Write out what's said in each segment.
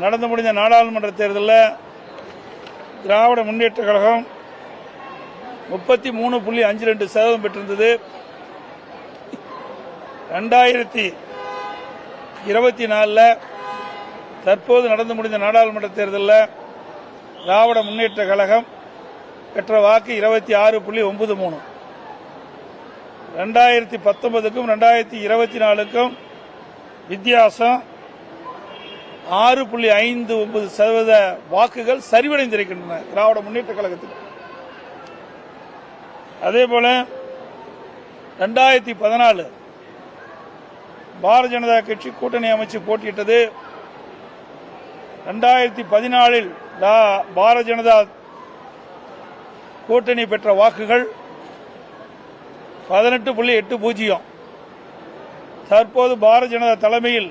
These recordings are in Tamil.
நடந்து முடிந்த நாடாளுமன்ற தேர்தலில் திராவிட முன்னேற்ற கழகம் முப்பத்தி மூணு புள்ளி அஞ்சு ரெண்டு சதவீதம் பெற்றிருந்தது. ரெண்டாயிரத்தி இருபத்தி நாலில் தற்போது நடந்து முடிந்த நாடாளுமன்ற தேர்தலில் திராவிட முன்னேற்ற கழகம் பெற்ற வாக்கு இருபத்தி ஆறு புள்ளி ஒன்பது மூணு. ரெண்டாயிரத்தி பத்தொன்பதுக்கும் ரெண்டாயிரத்தி இருபத்தி நாலுக்கும் வித்தியாசம் ஆறு புள்ளி ஐந்து ஒன்பது சதவீத வாக்குகள் சரிவடைந்திருக்கின்றன திராவிட முன்னேற்ற கழகத்தில். அதே போல ரெண்டாயிரத்தி பதினாலு பாரதிய ஜனதா கட்சி கூட்டணி அமைச்சு போட்டியிட்டது. ரெண்டாயிரத்தி பதினாலில் பாரதிய ஜனதா கூட்டணி பெற்ற வாக்குகள் பதினெட்டு புள்ளி எட்டு பூஜ்ஜியம். தற்போது பாரதிய ஜனதா தலைமையில்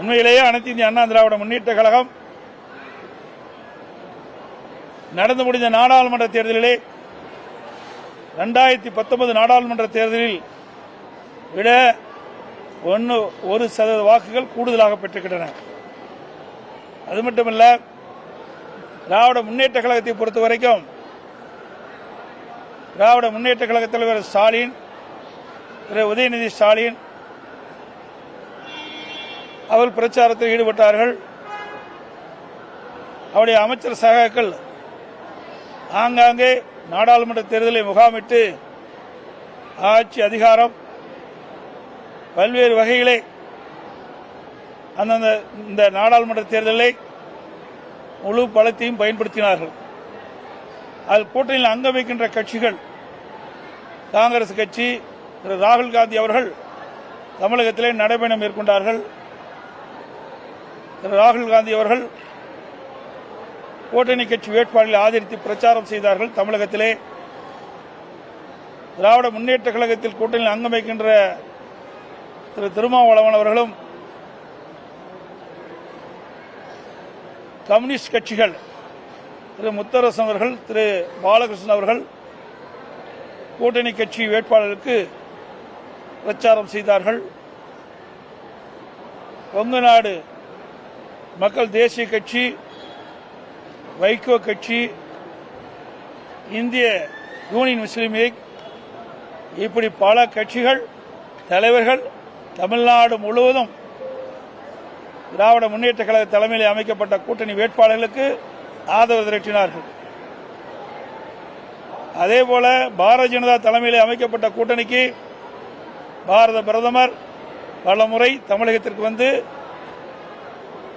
உண்மையிலேயே அனைத்து இந்திய அண்ணா திராவிட முன்னேற்ற கழகம் நடந்து முடிந்த நாடாளுமன்ற தேர்தலிலே ரெண்டாயிரத்தி பத்தொன்பது நாடாளுமன்ற தேர்தலில் விட ஒன்று ஒரு சதவீத வாக்குகள் கூடுதலாக பெற்றிருக்கின்றன. அது மட்டுமல்ல திராவிட முன்னேற்ற கழகத்தை பொறுத்த வரைக்கும் திராவிட முன்னேற்ற கழக தலைவர் ஸ்டாலின் திரு உதயநிதி ஸ்டாலின் அவர் பிரச்சாரத்தில் ஈடுபட்டார்கள். அவருடைய அமைச்சர் சகாக்கள் ஆங்காங்கே நாடாளுமன்ற தேர்தலை முகாமிட்டு ஆட்சி அதிகாரம் பல்வேறு வகைகளை அந்தந்த இந்த நாடாளுமன்ற தேர்தலை முழு பலத்தையும் பயன்படுத்தினார்கள். அதில் கூட்டணியில் அங்கம் வைக்கின்ற கட்சிகள் காங்கிரஸ் கட்சி திரு ராகுல் காந்தி அவர்கள் தமிழகத்திலே நடைபயணம் மேற்கொண்டார்கள். திரு ராகுல் காந்தி அவர்கள் கூட்டணி கட்சி வேட்பாளர்களை ஆதரித்து பிரச்சாரம் செய்தார்கள். தமிழகத்திலே திராவிட முன்னேற்ற கழகத்தில் கூட்டணியில் அங்கம் வைக்கின்ற திரு திருமாவளவன் அவர்களும் கம்யூனிஸ்ட் கட்சிகள் திரு முத்தரசன் அவர்கள் திரு பாலகிருஷ்ணன் அவர்கள் கூட்டணி கட்சி வேட்பாளருக்கு பிரச்சாரம் செய்தார்கள். கொங்கு நாடு மக்கள் தேசிய கட்சி வைகோ கட்சி இந்திய யூனியன் முஸ்லீம் லீக் இப்படி பல கட்சிகள் தலைவர்கள் தமிழ்நாடு முழுவதும் திராவிட முன்னேற்ற கழக தலைமையில் அமைக்கப்பட்ட கூட்டணி வேட்பாளர்களுக்கு ஆதரவு திரட்டினார்கள். அதே போல பாரதிய ஜனதா தலைமையில் அமைக்கப்பட்ட கூட்டணிக்கு பாரத பிரதமர் பல முறை தமிழகத்திற்கு வந்து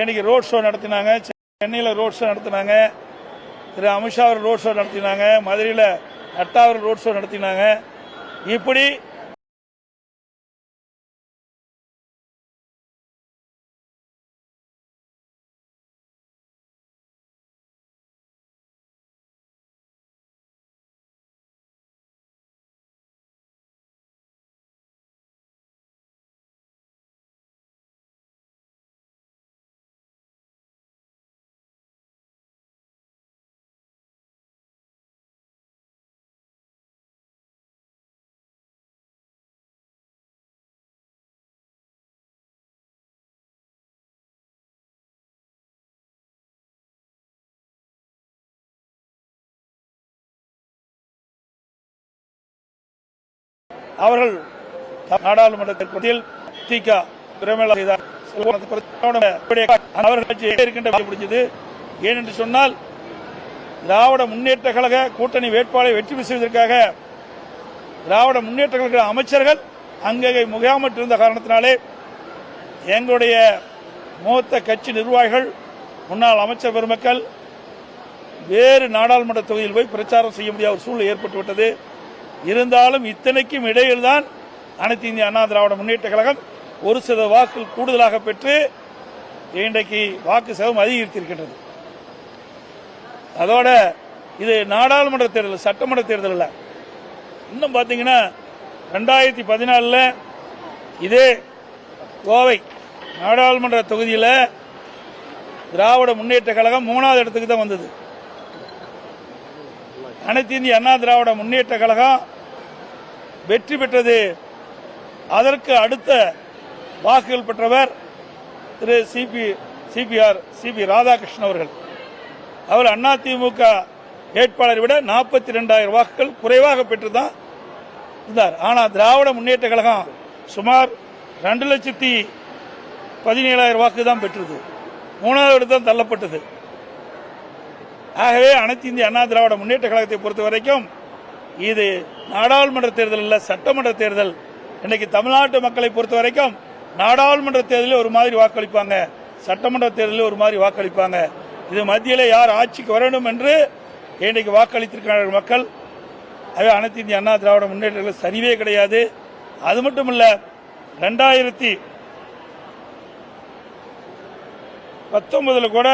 இன்னைக்கு ரோட் ஷோ நடத்தினாங்க. சென்னையில் ரோட் ஷோ நடத்தினாங்க. திரு அமித்ஷா அவர் ரோட் ஷோ நடத்தினாங்க. மதுரையில் நட்டா அவர் ரோட் ஷோ நடத்தினாங்க. இப்படி அவர்கள் நாடாளுமன்றத்தில் திக பிரமேலா செய்தார். அவர்கள் பிடிச்சது ஏனென்று சொன்னால் திராவிட முன்னேற்ற கழக கூட்டணி வேட்பாளரை வெற்றி செய்வதற்காக திராவிட முன்னேற்ற கழக அமைச்சர்கள் அங்கே முகாமிட்டிருந்த காரணத்தினாலே எங்களுடைய மூத்த கட்சி நிர்வாகிகள் முன்னாள் அமைச்சர் பெருமக்கள் வேறு நாடாளுமன்ற தொகுதியில் போய் பிரச்சாரம் செய்ய முடியாத ஒரு சூழ்நிலை ஏற்பட்டுவிட்டது. இருந்தாலும் இத்தனைக்கும் இடையில்தான் அனைத்து இந்திய அண்ணா திராவிட முன்னேற்ற கழகம் ஒரு சில வாக்குகள் கூடுதலாக பெற்று இன்றைக்கு வாக்கு சதவீதம் அதிகரித்திருக்கின்றது. அதோட இது நாடாளுமன்ற தேர்தல் சட்டமன்ற தேர்தல் இன்னும் பார்த்தீங்கன்னா ரெண்டாயிரத்தி பதினாலில் இதே கோவை நாடாளுமன்ற தொகுதியில் திராவிட முன்னேற்ற கழகம் மூணாவது இடத்துக்கு தான் வந்தது. அனைத்து இந்திய அண்ணா திராவிட முன்னேற்ற கழகம் வெற்றி பெற்றது. அதற்கு அடுத்த வாக்குகள் பெற்றவர் திரு C P C P R C P Radhakrishnan அவர்கள். அவர் அதிமுக வேட்பாளரை விட நாற்பத்தி ரெண்டாயிரம் வாக்குகள் குறைவாக பெற்று தான் இருந்தார். ஆனால் திராவிட முன்னேற்ற கழகம் சுமார் ரெண்டு லட்சத்தி பதினேழாயிரம் வாக்கு தான் பெற்றது. மூணாவது இடத்து தான் தள்ளப்பட்டது. ஆகவே அனைத்து இந்திய அண்ணா திராவிட முன்னேற்ற கழகத்தை பொறுத்த வரைக்கும் இது நாடாளுமன்ற தேர்தல் இல்ல சட்டமன்ற தேர்தல். இன்னைக்கு தமிழ்நாட்டு மக்களை பொறுத்த வரைக்கும் நாடாளுமன்ற தேர்தலில் ஒரு மாதிரி வாக்களிப்பாங்க. சட்டமன்ற தேர்தலில் ஒரு மாதிரி வாக்களிப்பாங்க. இது மத்தியில் யார் ஆட்சிக்கு வரணும் என்று இன்றைக்கு வாக்களித்திருக்கிறார்கள் மக்கள். அது அனைத்து இந்திய அண்ணா திராவிட முன்னேற்ற சரிவே கிடையாது. அது மட்டும் இல்ல ரெண்டாயிரத்தி பத்தொன்பதுல கூட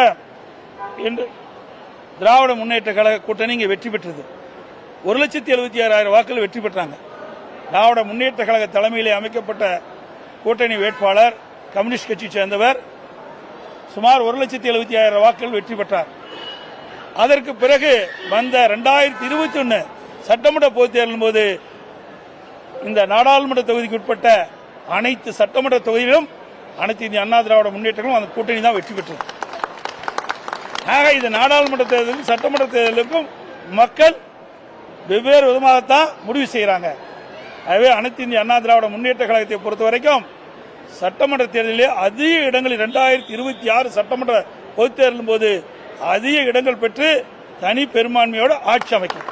இன்று திராவிட முன்னேற்ற கழக கூட்டணி இங்கே வெற்றி பெற்றது. ஒரு லட்சத்தி எழுபத்தி ஆறாயிரம் வாக்குகள் வெற்றி பெற்றாங்க. திராவிட முன்னேற்ற கழக தலைமையிலே அமைக்கப்பட்ட கூட்டணி வேட்பாளர் கம்யூனிஸ்ட் கட்சி சேர்ந்தவர் சுமார் ஒரு லட்சத்தி எழுபத்தி ஆயிரம் வாக்குகள் வெற்றி பெற்றார். அதற்கு பிறகு வந்த ரெண்டாயிரத்தி இருபத்தி ஒன்னு சட்டமன்ற பொதுத் தேர்தலின் போது இந்த நாடாளுமன்ற தொகுதிக்கு உட்பட்ட அனைத்து சட்டமன்ற தொகுதியிலும் அனைத்து இந்திய அண்ணா திராவிட முன்னேற்றங்களும் அந்த கூட்டணி தான் வெற்றி பெற்றது. ஆக இது நாடாளுமன்ற தேர்தலும் சட்டமன்ற தேர்தலுக்கும் மக்கள் வெவ்வேறு விதமாகத்தான் முடிவு செய்கிறாங்க. ஆகவே அனைத்து இந்திய அண்ணா திராவிட முன்னேற்ற கழகத்தை பொறுத்த வரைக்கும் சட்டமன்ற தேர்தலிலே அதிக இடங்களில் இரண்டாயிரத்தி இருபத்தி ஆறு சட்டமன்ற பொதுத் தேர்தலின் போது அதிக இடங்கள் பெற்று தனி பெரும்பான்மையோடு ஆட்சி அமைக்கும்.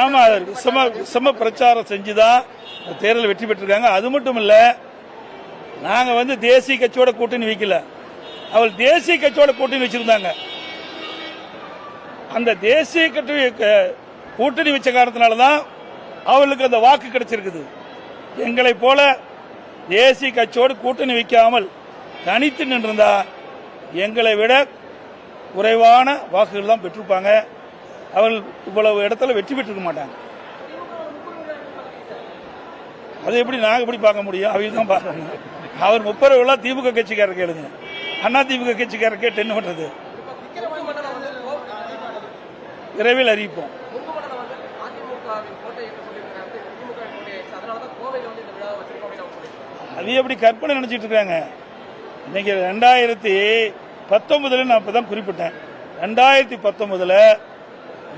ஆமா விஷம விஷம பிரச்சாரம் செஞ்சுதான் தேர்தல் வெற்றி பெற்றிருக்காங்க. அது மட்டும் இல்ல நாங்கள் வந்து தேசிய கட்சியோட கூட்டணி வைக்கல. அவள் தேசிய கட்சியோட கூட்டணி வச்சிருந்தாங்க. அந்த தேசிய கட்சி கூட்டணி வச்ச காரணத்தினால தான் அவளுக்கு அந்த வாக்கு கிடைச்சிருக்குது. எங்களை போல தேசிய கட்சியோடு கூட்டணி வைக்காமல் தனித்து நின்றிருந்தா எங்களை விட குறைவான வாக்குகள் தான் பெற்றிருப்பாங்க. அவர்கள் இவ்வளவு இடத்துல வெற்றி பெற்றிருக்க மாட்டாங்க. அதை எப்படி நாங்கள் எப்படி பார்க்க முடியும்? அவங்க தான் பார்க்கணும். அவர் முப்பது திமுக கட்சிக்காரர் கேளுங்க. அண்ணா திமுக கட்சிக்காரர் கேட்டு என்ன விரைவில் அறிவிப்போம். அது எப்படி கற்பனை நினைச்சிட்டு இருக்காங்க? இன்னைக்கு ரெண்டாயிரத்தி பத்தொன்பதுல நான் இப்பதான் குறிப்பிட்டேன். ரெண்டாயிரத்தி பத்தொன்பதுல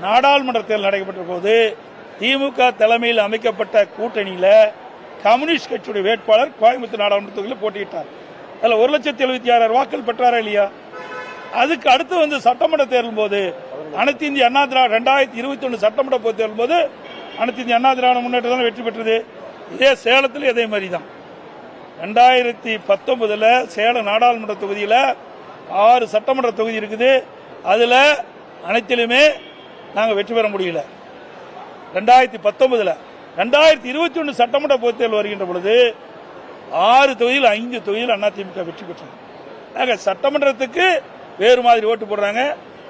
நாடாளுமன்ற தேர்தல் நடைபெற்ற போது திமுக தலைமையில் அமைக்கப்பட்ட கூட்டணியில் கம்யூனிஸ்ட் கட்சியுடைய வேட்பாளர் கோயம்புத்தூர் நாடாளுமன்ற தொகுதியில் போட்டியிட்டார். அதில் ஒரு லட்சத்தி எழுபத்தி ஆறாயிரம் வாக்கள் பெற்றாரா இல்லையா? அதுக்கு அடுத்து வந்து சட்டமன்ற தேர்தல் போது அனைத்து இந்திய அண்ணா திராவிட ரெண்டாயிரத்தி இருபத்தி ஒன்று சட்டமன்ற பொதுத் தேர்தல் போது அனைத்து இந்திய அண்ணா திராவிட முன்னேற்றம் தான் வெற்றி பெற்றது. இதே சேலத்தில் இதே மாதிரி தான் ரெண்டாயிரத்தி பத்தொன்பதுல சேலம் நாடாளுமன்ற தொகுதியில் ஆறு சட்டமன்ற தொகுதி இருக்குது. அதில் அனைத்திலுமே நாங்கள் வெற்றி பெற முடியல. ரெண்டாயிரத்தி பத்தொன்பதுல ரெண்டாயிரத்தி இருபத்தி ஒன்று சட்டமன்ற பொதுத் தேர்தல் வருகின்ற பொழுது ஆறு தொகுதியில் ஐந்து தொகுதியில் அதிமுக வெற்றி பெற்றது. ஆக சட்டமன்றத்துக்கு வேறு மாதிரி ஓட்டு போடுறாங்க.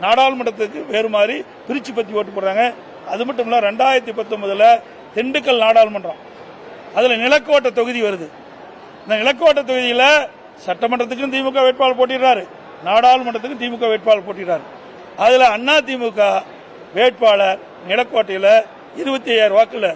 நாடாளுமன்றத்துக்கு வேறு மாதிரி பிரிச்சு பற்றி ஓட்டு போடுறாங்க. அது மட்டும் இல்லை ரெண்டாயிரத்தி பத்தொன்பதில் திண்டுக்கல் நாடாளுமன்றம். அதில் நிலக்கோட்டை தொகுதி வருது. இந்த நிலக்கோட்டை தொகுதியில் சட்டமன்றத்துக்கும் திமுக வேட்பாளர் போட்டிடுறாரு. நாடாளுமன்றத்துக்கும் திமுக வேட்பாளர் போட்டிடுறாரு. அதில் அண்ணா திமுக வேட்பாளர் நிலக்கோட்டையில் இருபத்தி ஐயாயிரம் வாக்கில்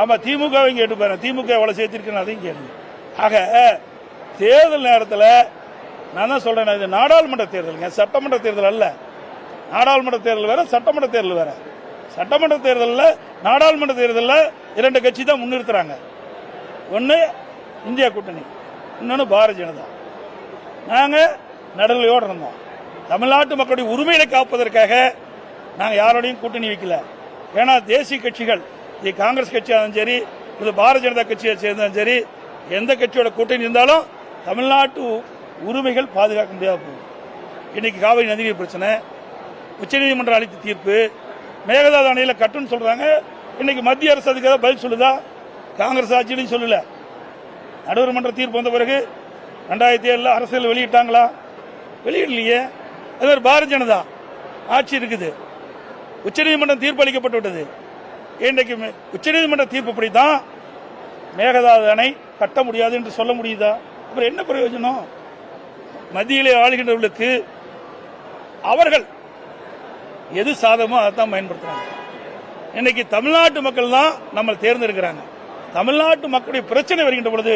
ஆமாம் திமுகவையும் கேட்டு பாருங்க. திமுக எவ்வளோ சேர்த்திருக்குன்னு அதையும் கேளுங்க. ஆக தேர்தல் நேரத்தில் நான் தான் சொல்கிறேன் இது நாடாளுமன்ற தேர்தலுங்க. சட்டமன்ற தேர்தல் அல்ல. நாடாளுமன்ற தேர்தல் வேற சட்டமன்ற தேர்தல் வேற. சட்டமன்ற தேர்தலில் நாடாளுமன்ற தேர்தலில் இரண்டு கட்சி தான் முன்னிறுத்துறாங்க. ஒன்று இந்தியா கூட்டணி இன்னொன்று பாரதிய ஜனதா. நாங்கள் நடுநிலையோடு இருந்தோம். தமிழ்நாட்டு மக்களுடைய உரிமையை காப்பதற்காக நாங்கள் யாரோடையும் கூட்டணி வைக்கல. ஏன்னா தேசிய கட்சிகள் இது காங்கிரஸ் கட்சியாக இருந்தாலும் சரி இது பாரதிய ஜனதா கட்சியை சேர்ந்தாலும் சரி எந்த கட்சியோட கூட்டணி இருந்தாலும் தமிழ்நாட்டு உரிமைகள் பாதுகாக்க முடியாது போகும் இன்னைக்கு காவிரி நதிநீர் பிரச்சனை உச்சநீதிமன்றம் அளித்த தீர்ப்பு மேகதாது அணையில் கட்டுன்னு சொல்றாங்க. இன்னைக்கு மத்திய அரசு அதுக்கு ஏதாவது பதில் சொல்லுதா? காங்கிரஸ் ஆட்சியிலையும் சொல்லல. நடுவர் மன்ற தீர்ப்பு வந்த பிறகு ரெண்டாயிரத்தி ஏழுல அரசியல் வெளியிட்டாங்களா? வெளியிடலையே. அது மாதிரி பாரதிய ஜனதா ஆட்சி இருக்குது. உச்சநீதிமன்றம் தீர்ப்பு அளிக்கப்பட்டு விட்டது. இன்றைக்கு உச்சநீதிமன்ற தீர்ப்புப்படி தான் மேகதாது அணை கட்ட முடியாது என்று சொல்ல முடியுதா? அப்புறம் என்ன பிரயோஜனம்? மத்தியிலே ஆளுகின்றவர்களுக்கு அவர்கள் எது சாதகமோ அதை தான் பயன்படுத்துறாங்க. இன்னைக்கு தமிழ்நாட்டு மக்கள் தான் நம்ம தேர்ந்தெடுக்கிறாங்க. தமிழ்நாட்டு மக்களுடைய பிரச்சனை வருகின்ற பொழுது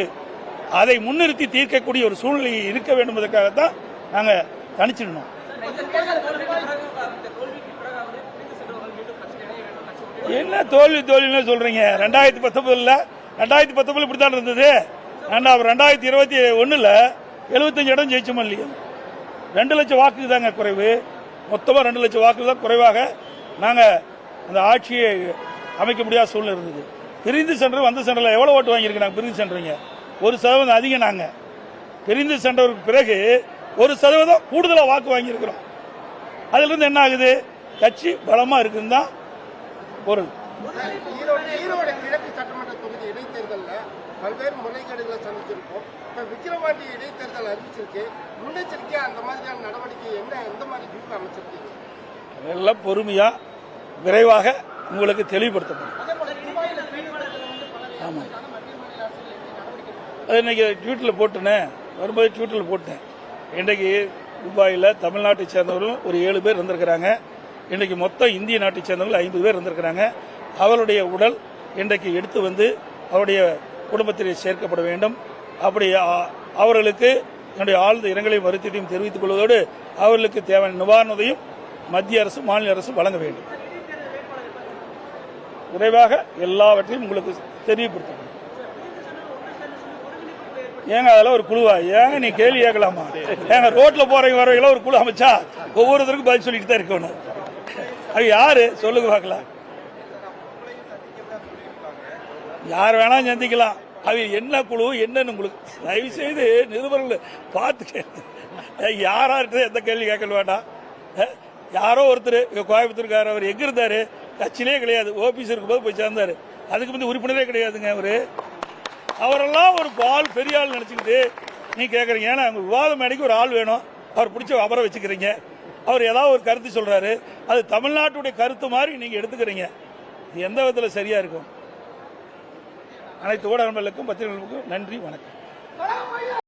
அதை முன்னிறுத்தி தீர்க்கக்கூடிய ஒரு சூழ்நிலை இருக்க வேண்டும் என்பதற்காகத்தான் நாங்கள் தனிச்சிடணும் இந்த தேர்தல் தோல்விக்கு பிறகு இந்த தோல்விக்கு பிறகு வந்து பிரிந்து சென்றவர்கள் மீண்டும் கட்சி இணைய வேண்டும் கட்சி விட்டு என்ன தோல்வி தோல்வின்னு சொல்றீங்க? ரெண்டாயிரத்தி பத்தொன்பதுல? ரெண்டாயிரத்தி பத்தொன்பதுல இப்படித்தான் இருந்தது. ரெண்டாவது ரெண்டாயிரத்தி இருபத்தி ஒண்ணுல எழுபத்தஞ்சு இடம் ஜெயிச்சோம் இல்லையா? ரெண்டு லட்சம் வாக்கு தாங்க குறைவு. மொத்தமா ரெண்டு லட்சம் வாக்கு தான் குறைவாக நாங்க அந்த ஆட்சியை அமைக்க முடியாத சூழ்நிலை இருந்தது. பிரிந்து சென்டர் வந்த சென்டரில் எவ்வளவு ஓட்டு வாங்கியிருக்காங்க பிரிந்து சென்றீங்க? ஒரு சதவீதம் அதிகம் நாங்க. பிரிந்து சென்றவருக்கு பிறகு ஒரு சதவீதம் கூடுதலா வாக்கு வாங்கியிருக்கிறோம். அதுல இருந்து என்ன ஆகுது? கட்சி பலமா இருக்குன்னு தான் பொருள். ஈரோடு ஈரோடு கிழக்கு சட்டமன்ற தொகுதி இடைத்தேர்தலில் பல்வேறு முறைகேடுகளை சந்திச்சிருக்கோம். இப்போ விக்கிரவாண்டி இடைத்தேர்தல் அறிவிச்சிருக்கு. முன்னெச்சரிக்கையா அந்த மாதிரியான நடவடிக்கை என்ன எந்த மாதிரி வியூகம் அமைச்சிருக்கீங்க? எல்லாம் பொறுமையா விரைவாக உங்களுக்கு தெளிவுபடுத்தப்படும். ஆமா. அது இன்னைக்கு ட்விட்டரில் போட்டேனே வரும்போது ட்விட்டரில் போட்டேன். இன்றைக்கு துபாயில் தமிழ்நாட்டை சேர்ந்தவர்களும் ஒரு ஏழு பேர் இருந்திருக்கிறாங்க இன்றைக்கு மொத்தம் இந்திய நாட்டை சேர்ந்தவர்கள் ஐம்பது பேர் இருந்திருக்கிறாங்க. அவருடைய உடல் இன்றைக்கு எடுத்து வந்து அவருடைய குடும்பத்திலே சேர்க்கப்பட வேண்டும். அப்படி அவர்களுக்கு என்னுடைய ஆழ்ந்த இரங்கலையும் வருத்தத்தையும் தெரிவித்துக் கொள்வதோடு அவர்களுக்கு தேவையான நிவாரணத்தையும் மத்திய அரசு மாநில அரசு வழங்க வேண்டும். விரைவாக எல்லாவற்றையும் உங்களுக்கு தெரியப்படுத்தணும் ஏங்க அதெல்லாம் ஒரு குழுவா? ஏங்க நீ கேள்வி கேட்கலாமா? ஏங்க ரோட்ல போறவங்க வரவங்கள ஒரு குழு அமைச்சா ஒவ்வொருத்தருக்கும் பதில் சொல்லிட்டு தான் இருக்கணும். அது யாரு? சொல்லுங்க பார்க்கலாம். யார் வேணா சந்திக்கலாம். அது என்ன குழு என்னன்னு உங்களுக்கு தயவு செய்து நிருபர்கள் பார்த்து கேளுங்க யாரார்கிட்ட எந்த கேள்வி கேட்க வேண்டாம். யாரோ ஒருத்தர் இங்க கோயம்புத்தூர்காரர் அவர் எங்க இருந்தாரு? கட்சியிலே கிடையாது. ஓபிஎஸ் இருக்கும்போது போய் சேர்ந்தாரு. அதுக்கு வந்து உறுப்பினரே கிடையாதுங்க அவரு. அவரெல்லாம் ஒரு பால் பெரிய ஆள் நினைச்சுக்கிட்டு நீ கேக்குறீங்க. ஏன்னா உங்க விவாத மேடைக்கு ஒரு ஆள் வேணும். அவர் பிடிச்ச அவரை வச்சுக்கிறீங்க. அவர் ஏதாவது ஒரு கருத்து சொல்றாரு. அது தமிழ்நாட்டுடைய கருத்து மாதிரி நீங்க எடுத்துக்கிறீங்க. இது எந்த விதத்துல சரியா இருக்கும்? அனைத்து ஊடகங்களுக்கும் பத்திரிகைகளுக்கும் நன்றி வணக்கம்.